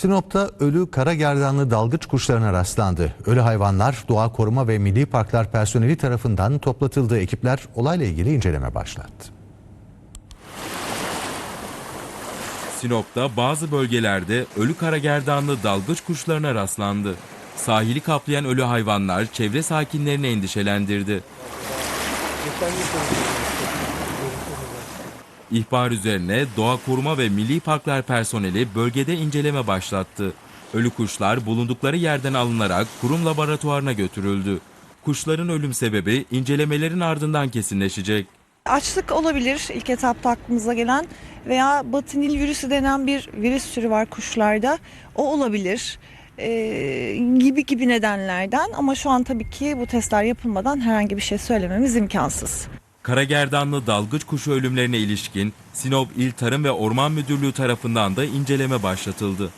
Sinop'ta ölü kara gerdanlı dalgıç kuşlarına rastlandı. Ölü hayvanlar Doğa Koruma ve Milli Parklar personeli tarafından toplatıldı. Ekipler olayla ilgili inceleme başlattı. Sinop'ta bazı bölgelerde ölü karagerdanlı dalgıç kuşlarına rastlandı. Sahili kaplayan ölü hayvanlar çevre sakinlerini endişelendirdi. İhbar üzerine Doğa Koruma ve Milli Parklar personeli bölgede inceleme başlattı. Ölü kuşlar bulundukları yerden alınarak kurum laboratuvarına götürüldü. Kuşların ölüm sebebi incelemelerin ardından kesinleşecek. Açlık olabilir ilk etapta aklımıza gelen veya batinil virüsü denen bir virüs türü var kuşlarda. O olabilir Ee, gibi gibi nedenlerden ama şu an tabii ki bu testler yapılmadan herhangi bir şey söylememiz imkansız. Karagerdanlı dalgıç kuşu ölümlerine ilişkin Sinop İl Tarım ve Orman Müdürlüğü tarafından da inceleme başlatıldı.